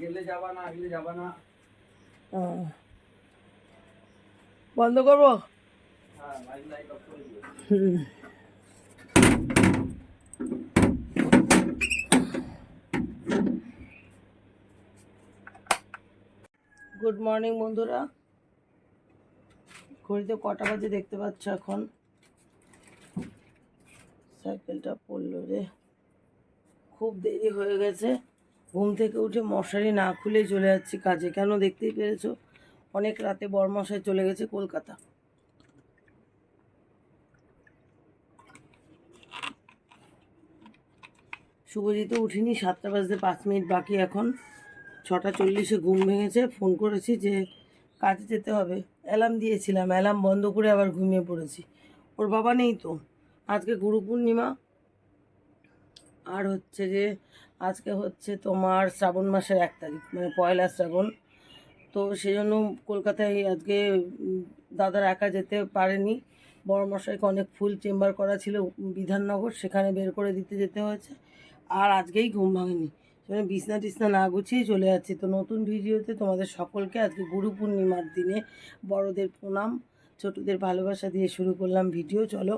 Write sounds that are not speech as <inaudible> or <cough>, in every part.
গেলে যাবা না গেলে যাবা না। বন্ধ করব? হ্যাঁ হুম। গুড মর্নিং বন্ধুরা। ঘড়িতে কটা বাজে দেখতে পাচ্ছ এখন? সাইকেলটা পড়ল রে। খুব দেরি হয়ে গেছে। ঘুম থেকে উঠে মশারি না খুলেই চলে যাচ্ছি কাজে। কেন দেখতেই পেরেছ? অনেক রাতে বরমশাই চলে গেছে কলকাতা। শুভজিৎ উঠিনি, সাতটা বাজতে পাঁচ মিনিট বাকি এখন। ছটা চল্লিশে ঘুম ভেঙেছে। ফোন করেছি যে কাজে যেতে হবে। অ্যালার্ম দিয়েছিলাম। অ্যালার্ম বন্ধ করে আবার ঘুমিয়ে পড়েছি। ওর বাবা নেই তো। আজকে গুরু পূর্ণিমা আর হচ্ছে যে আজকে হচ্ছে তোমার শ্রাবণ মাসের এক তারিখ মানে পয়লা শ্রাবণ। তো সেই জন্য কলকাতায় আজকে দাদার একা যেতে পারেনি। বড় মশাইকে অনেক ফুল চেম্বার করা ছিল বিধাননগর, সেখানে বের করে দিতে যেতে হয়েছে। আর আজকেই ঘুম ভাঙেনি। সেজন্য বিছনা টিছনা না গুছিয়ে চলে যাচ্ছি। তো নতুন ভিডিওতে তোমাদের সকলকে আজকে গুরু পূর্ণিমার দিনে বড়দের প্রণাম, ছোটদের ভালোবাসা দিয়ে শুরু করলাম ভিডিও। চলো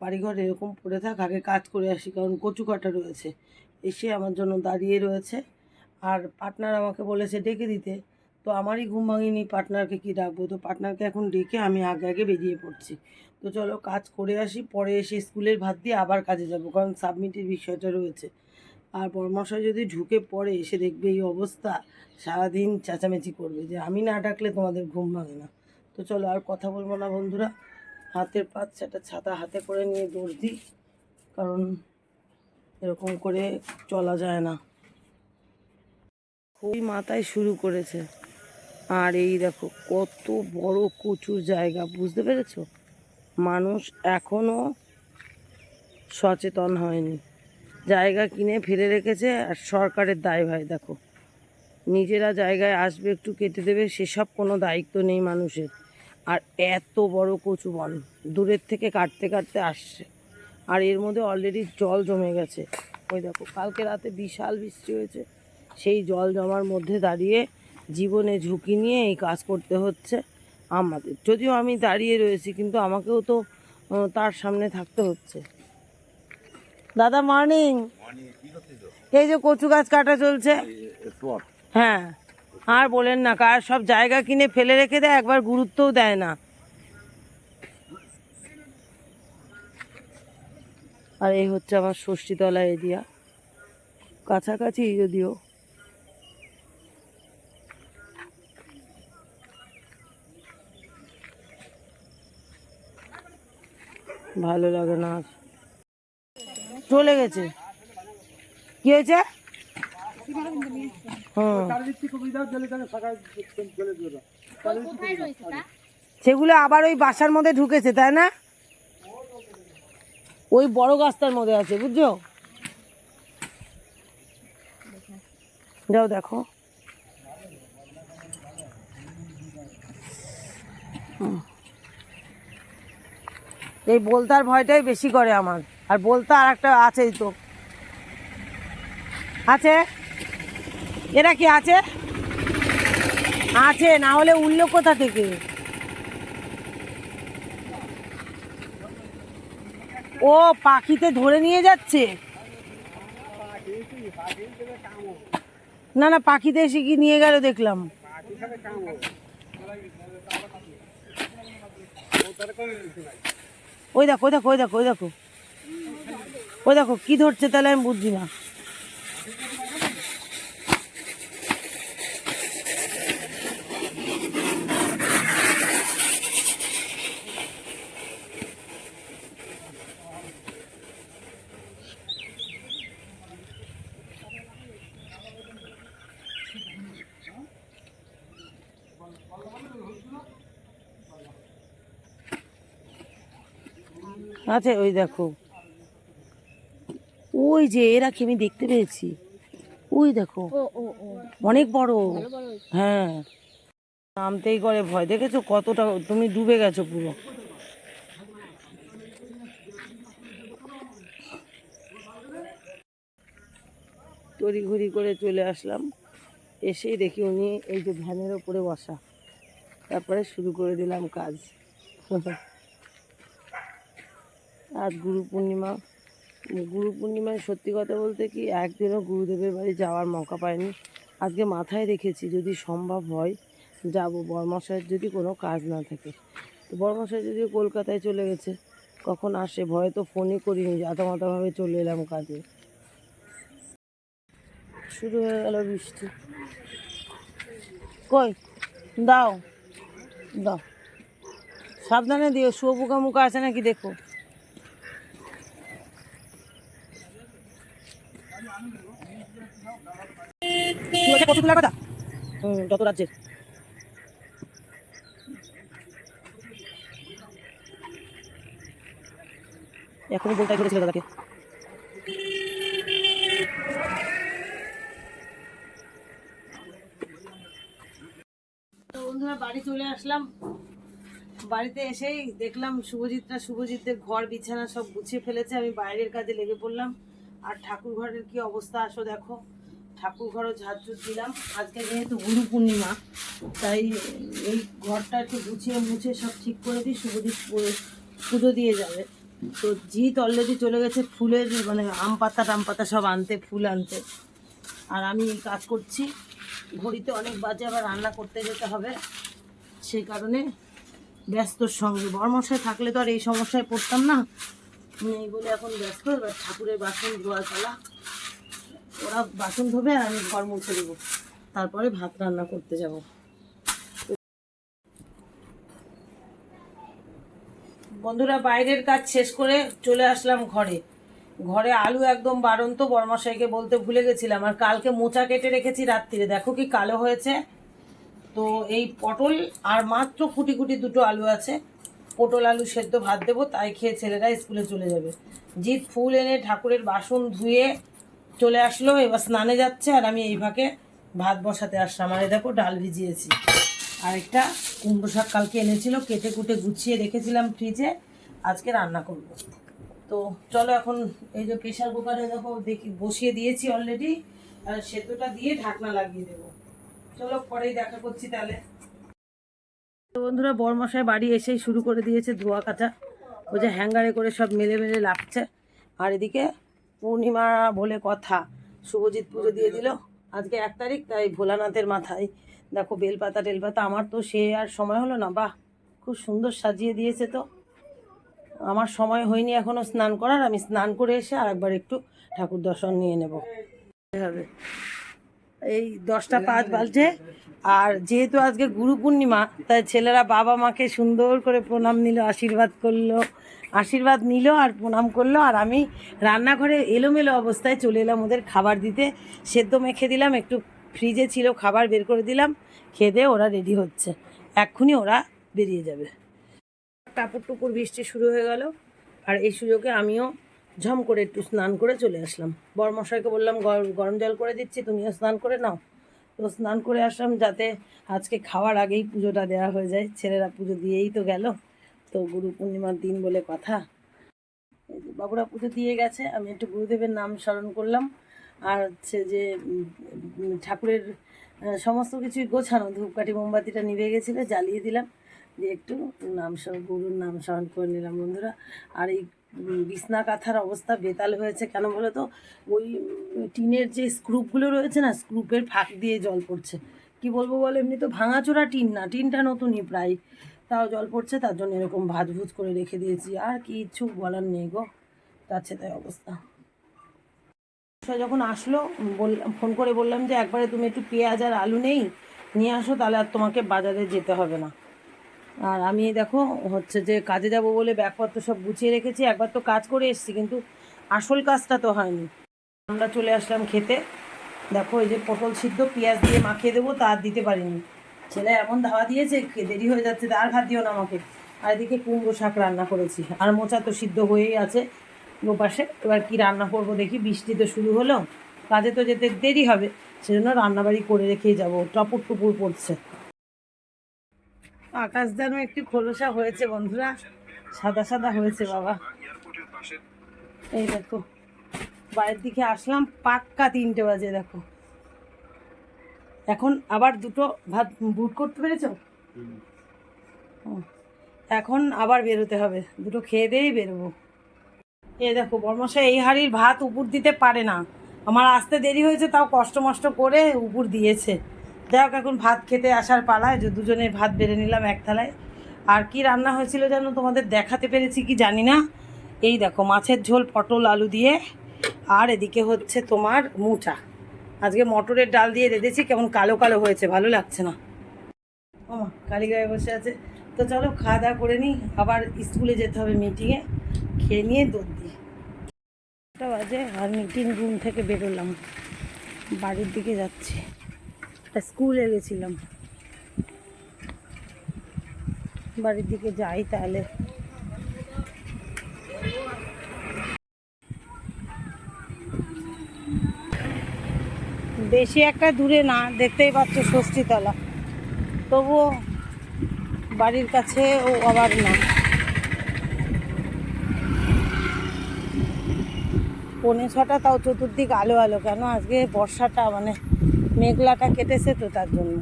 বাড়িঘর এরকম পড়ে থাক, আগে কাজ করে আসি, কারণ কচু কাটা রয়েছে। এসে আমার জন্য দাঁড়িয়ে রয়েছে। আর পার্টনার আমাকে বলেছে ডেকে দিতে। তো আমারই ঘুম ভাঙিনি, পার্টনারকে কি ডাকবো? তো পার্টনারকে এখন ডেকে আমি আগে আগে বেরিয়ে পড়ছি। তো চলো কাজ করে আসি, পরে এসে স্কুলের ভাত দিয়ে আবার কাজে যাব, কারণ সাবমিটের বিষয়টা রয়েছে। আর পরমশাই যদি ঢুকে পড়ে এসে দেখবে এই অবস্থা। সারাদিন চেঁচামেচি করবে যে, আমি না ডাকলে তোমাদের ঘুম ভাঙে না। তো চলো আর কথা বলব না বন্ধুরা। হাতের পাত সেটা ছাতা হাতে করে নিয়ে দৌড় দিই, কারণ এরকম করে চলা যায় না। খুবই মাথায় শুরু করেছে। আর এই দেখো, কত বড় কচুর জায়গা, বুঝতে পেরেছ? মানুষ এখনও সচেতন হয়নি। জায়গা কিনে ফেলে রেখেছে, আর সরকারের দায় ভাই, দেখো। নিজেরা জায়গায় আসবে, একটু কেটে দেবে, সেসব কোনো দায়িত্ব নেই মানুষের। আর এত বড় কচু বন দূরের থেকে কাটতে কাটতে আসছে। আর এর মধ্যে অলরেডি জল জমে গেছে। ওই দেখো কালকে রাতে বিশাল বৃষ্টি হয়েছে। সেই জল জমার মধ্যে দাঁড়িয়ে জীবনে ঝুঁকি নিয়ে এই কাজ করতে হচ্ছে আমাদের। যদিও আমি দাঁড়িয়ে রয়েছি কিন্তু আমাকেও তো তার সামনে থাকতে হচ্ছে। দাদা মর্নিং এই যে কচু গাছ কাটা চলছে। হ্যাঁ। আর বলেন না, কার সব জায়গা কিনে ফেলে রেখে দেয়, একবার গুরুত্বও দেয় না। আর এই হচ্ছে আমার ষষ্ঠীতলা এরিয়া। কাছাকাছি যদিও। ভালো লাগে না চলে গেছে। কি হয়েছে? সেগুলো আবার ওই বাসার মধ্যে ঢুকেছে, তাই না? ওই বড় গাছটার মধ্যে আছে, বুঝছ? যাও দেখো। এই বলতার ভয়টাই বেশি করে আমার। আর বলতা আর একটা আছেই তো। আছে? এরা কি আছে? আছে, না হলে উঠল কোথা থেকে? ও পাখিতে ধরে নিয়ে যাচ্ছে? না না, পাখিতে এসে কি নিয়ে গেল দেখলাম। ওই দেখো ওই দেখো ওই দেখো ওই দেখো। ওই দেখো, কি ধরছে তাহলে আমি বুঝছি না। আছে ওই দেখো। ওই যে এরা কি আমি দেখতে পেয়েছি। ওই দেখো। অনেক বড়। হ্যাঁ। নামতেই করে ভয়। দেখেছ কতটা? তুমি ডুবে গেছো পুরো। তড়িঘড়ি করে চলে আসলাম। এসেই দেখি উনি এই যে ভ্যানের ওপরে বসা। তারপরে শুরু করে দিলাম কাজ। <laughs> আজ গুরু পূর্ণিমা, গুরু পূর্ণিমায় সত্যি কথা বলতে কি একদিনও গুরুদেবের বাড়ি যাওয়ার মৌকা পাইনি। আজকে মাথায় রেখেছি যদি সম্ভব হয় যাব। বর্মশাইয়ের যদি কোনো কাজ না থাকে। তো বর্মশাই যদি কলকাতায় চলে গেছে, কখন আসে? ভয়ে তো ফোনই করিনি, জাতামাতাভাবে চলে এলাম কাজে। শুরু হয়ে গেল বৃষ্টি। কই? দাও। দাও। সাবধানে দিও শুয়োপোকা মুখা আছে নাকি দেখো। কত তোলার কথা? হুম যত রাজ্যের। এখনই বলতে করেছিল দাদাকে তো বন্ধুরা বাড়ি চলে আসলাম। বাড়িতে এসেই দেখলাম শুভজিৎরা শুভজিৎদের ঘর বিছানা সব গুছিয়ে ফেলেছে। আমি বাইরের কাজে লেগে পড়লাম। আর ঠাকুর ঘরের কি অবস্থা আসো দেখো। ঠাকুর ঘরও ঝাড়ঝুট দিলাম। আজকে যেহেতু গুরু পূর্ণিমা, তাই এই ঘরটা একটু গুছিয়ে মুছে সব ঠিক করে দিই শুভজিৎ পু- পুজো দিয়ে যাবে। তো জিৎ অলরেডি চলে গেছে ফুলের মানে আম পাতা টাম পাতা সব আনতে, ফুল আনতে। আর আমি কাজ করছি। ঘড়িতে অনেক বাজে, আবার রান্না করতে যেতে হবে। সেই কারণে ব্যস্তর সঙ্গে। বর্মশায় থাকলে তো আর এই সমস্যায় পড়তাম না। নেই বলে এখন ব্যস্ত, এবার ঠাকুরের বাসন ধোয়া চলা ওরা বাসন ধোবে আর আমি ঘর মুছে দেবো। তারপরে ভাত রান্না করতে যাব। বন্ধুরা, বাইরের কাজ শেষ করে চলে আসলাম ঘরে। ঘরে আলু একদম বারন্ত বর্মাশাইকে বলতে ভুলে গেছিলাম। আর কালকে মোচা কেটে রেখেছি রাত্রিরে। দেখো কি কালো হয়েছে। তো এই পটল আর মাত্র কুটি কুটি দুটো আলু আছে। পটল আলু সেদ্ধ ভাত দেবো, তাই খেয়ে ছেলেরা স্কুলে চলে যাবে। জিৎ ফুল এনে ঠাকুরের বাসন ধুয়ে চলে আসলো, এবার স্নানে যাচ্ছে আর আমি এই ফাঁকে ভাত বসাতে আসলাম। আর দেখো, ডাল ভিজিয়েছি। আর একটা কুমড়ো শাক কালকে এনেছিল, কেটে কুটে গুছিয়ে রেখেছিলাম ফ্রিজে। আজকে রান্না করব। তো চলো এখন এই যে প্রেশার কুকারে দেখো, দেখি, বসিয়ে দিয়েছি অলরেডি আর সেদ্ধটা দিয়ে ঢাকনা লাগিয়ে দেবো। চলো পরেই দেখা করছি তাহলে। তো বন্ধুরা, বরমশাই বাড়ি এসেই শুরু করে দিয়েছে ধোয়া কাচা। ও যে হ্যাঙ্গারে করে সব মেলে মেলে লাগছে। আর এদিকে পূর্ণিমা বলে কথা। শুভজিৎ পুজো দিয়ে দিল। আজকে এক তারিখ, তাই ভোলানাথের মাথায়। দেখো বেলপাতা টেলপাতা, আমার তো সে আর সময় হলো না। বাহ, খুব সুন্দর সাজিয়ে দিয়েছে তো। আমার সময় হয়নি এখনও স্নান করার। আমি স্নান করে এসে আরেকবার একটু ঠাকুর দর্শন নিয়ে নেব। এই দশটা পাঁচ বাজছে আর যেহেতু আজকে গুরু পূর্ণিমা, তাই ছেলেরা বাবা মাকে সুন্দর করে প্রণাম নিল, আশীর্বাদ করল। আশীর্বাদ নিল আর প্রণাম করল। আর আমি রান্নাঘরে এলোমেলো অবস্থায় চলে এলাম ওদের খাবার দিতে। সেদ্ধ মেখে দিলাম, একটু ফ্রিজে ছিল, খাবার বের করে দিলাম। খেয়ে দিয়ে ওরা রেডি হচ্ছে। এক্ষুনি ওরা বেরিয়ে যাবে। টাপুর টুপুর বৃষ্টি শুরু হয়ে গেল। আর এই সুযোগে আমিও ঝম করে একটু স্নান করে চলে আসলাম। বরমশাইকে বললাম, গর- গরম জল করে দিচ্ছি, তুমিও স্নান করে নাও। তো স্নান করে আসলাম যাতে আজকে খাওয়ার আগেই পুজোটা দেওয়া হয়ে যায়। ছেলেরা পুজো দিয়েই তো গেল। তো গুরু পূর্ণিমার দিন বলে কথা। বাবুরা পুজো দিয়ে গেছে, আমি একটু গুরুদেবের নাম স্মরণ করলাম। আর হচ্ছে যে ঠাকুরের সমস্ত কিছুই গোছানো, ধূপকাঠি, মোমবাতিটা নিভে গেছিল, জ্বালিয়ে দিলাম। দিয়ে একটু নাম গুরুর নাম স্মরণ করে নিলাম বন্ধুরা। আর এই বিছনা কাঁথার অবস্থা বেতাল হয়েছে কেন বলো তো? ওই টিনের যে স্ক্রুপগুলো রয়েছে না, স্ক্রুপের ফাঁক দিয়ে জল পড়ছে। কি বলব বলো, এমনি তো ভাঙাচোরা টিন না, টিনটা নতুনই প্রায়। তাও জল পড়ছে, তার জন্য এরকম ভাজভুজ করে রেখে দিয়েছি। আর কিছু বলার নেই গো, তার তাই অবস্থা। যখন আসলো বললাম ফোন করে বললাম যে, একবারে তুমি একটু পেঁয়াজ আর আলু নেই, নিয়ে আসো, তাহলে আর তোমাকে বাজারে যেতে হবে না। আর আমি দেখো, হচ্ছে যে কাজে যাব বলে ব্যাগপত্র সব গুছিয়ে রেখেছি। একবার তো কাজ করে এসেছি, কিন্তু আসল কাজটা তো হয়নি। আমরা চলে আসলাম খেতে। দেখো, এই যে পটল সিদ্ধ, পেঁয়াজ দিয়ে মাখিয়ে দেবো, তা আর দিতে পারিনি। ছেলে এমন ধাওয়া দিয়েছে দেরি হয়ে যাচ্ছে আর ভাত দিও না আমাকে। আর এদিকে কুমড়ো শাক রান্না করেছি। আর মোচা তো সিদ্ধ হয়েই আছে ওপাশে। এবার কি রান্না করব দেখি, বৃষ্টি তো শুরু হলো। কাজে তো যেতে দেরি হবে, সেজন্য রান্নাবাড়ি করে রেখেই যাব। টপুর টুপুর পড়ছে। আকাশ যেন একটু খোলসা হয়েছে বন্ধুরা। সাদা সাদা হয়েছে, বাবা। এই দেখো বাইরের দিকে আসলাম, পাক্কা তিনটে বাজে, দেখো। এখন আবার দুটো ভাত বুট করতে পেরেছ? এখন আবার বেরোতে হবে। দুটো খেয়ে দিয়েই বেরোবো। এ দেখো, বর্মশাই, এই হাড়ির ভাত উপর দিতে পারে না। আমার আসতে দেরি হয়েছে, তাও কষ্ট মষ্ট করে উপর দিয়েছে। যাই হোক, এখন ভাত খেতে আসার পালায়, যে দুজনের ভাত বেড়ে নিলাম এক থালায়। আর কি রান্না হয়েছিল যেন তোমাদের দেখাতে পেরেছি কি জানি না। এই দেখো, মাছের ঝোল পটল, আলু দিয়ে। আর এদিকে হচ্ছে তোমার মুচা। আজকে মটরের ডাল দিয়ে রেঁধেছি কেমন কালো কালো হয়েছে, ভালো লাগছে না। ও মা, কালীগায়ে বসে আছে। তো চলো খাওয়া দাওয়া করে নিই, আবার স্কুলে যেতে হবে মিটিংয়ে খেয়ে নিয়ে দৌড় দিই একটা বাজে, আর মিটিং রুম থেকে বেরোলাম। বাড়ির দিকে যাচ্ছি। একটা স্কুলে গেছিলাম। বাড়ির দিকে যাই তাহলে। বেশি একটা দূরে না দেখতেই পাচ্ছ ষষ্ঠীতলা। তবুও বাড়ির কাছে ও আবার না পৌনে ছটা তাও চতুর্দিক আলো আলো। কেন? আজকে বর্ষাটা মানে মেঘলাটা কেটেছে তো তার জন্য।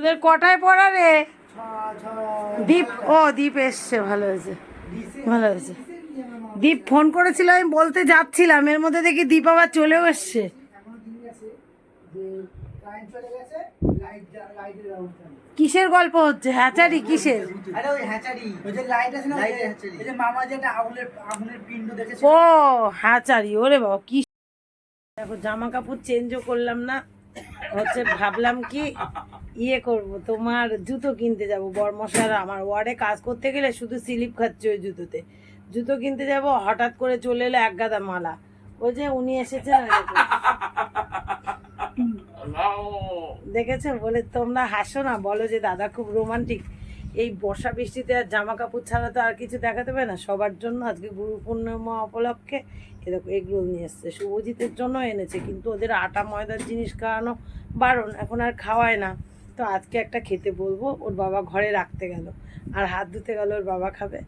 তোদের কটায় পড়া রে? দীপ ও দীপ এসছে ভালো হয়েছে। ভালো হয়েছে। দীপ ফোন করেছিল আমি বলতে যাচ্ছিলাম। এর মধ্যে দেখি দীপ আবার চলেও এসছে। কিসের গল্প হচ্ছে? হ্যাচারি কিসের? আরে ওই হ্যাচারি। ওই যে লাইট আছে না ওই যে- ওই যে মামা যেটা আগুনের আগুনের পিণ্ড দেখেছে। ও হ্যাচারি ওরে বাবা কি দেখো জামা কাপড় চেঞ্জও করলাম না। হচ্ছে ভাবলাম কি ইয়ে করব তোমার জুতো কিনতে যাব বরমশার আমার ওয়ার্ডে কাজ করতে গেলে শুধু স্লিপ খাচ্ছে ওই জুতোতে। জুতো কিনতে যাব, হঠাৎ করে চলে এলো এক গাদা মালা। ওই যে উনি এসেছেন। দেখেছ বলে, তোমরা হাসো না, বলো যে দাদা খুব রোমান্টিক এই বর্ষা বৃষ্টিতে আর জামা কাপড় ছাড়া তো আর কিছু দেখাতে পারে না। সবার জন্য আজকে গুরু পূর্ণিমা উপলক্ষে এরকম দেখো এগরোল নিয়ে এসছে। শুভজিতের জন্য এনেছে, কিন্তু ওদের আটা, ময়দার জিনিস খাওয়ানো বারণ, এখন আর খাওয়ায় না। তো আজকে একটা খেতে বলব, ওর বাবা ঘরে রাখতে গেল। আর হাত ধুতে গেল, ওর বাবা খাবে।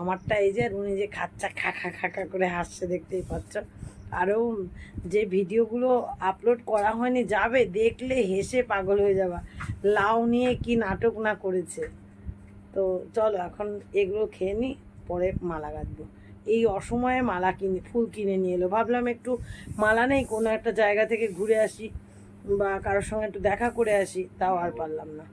আমারটা এই যে আর উনি যে খাচ্চা খা খা খা খা করে হাসছে, দেখতেই পাচ্ছ। আরও যে ভিডিওগুলো আপলোড করা হয়নি, যাবে, দেখলে হেসে পাগল হয়ে যাবা। লাউ নিয়ে কি নাটক না করেছে। তো চলো, এখন এগুলো খেয়ে নিই পরে মালা গাঁথবো এই অসময়ে মালা কিনে, ফুল কিনে নিয়ে এলো। ভাবলাম একটু মালা নেই, কোনো একটা জায়গা থেকে ঘুরে আসি বা কারোর সঙ্গে একটু দেখা করে আসি, তাও আর পারলাম না।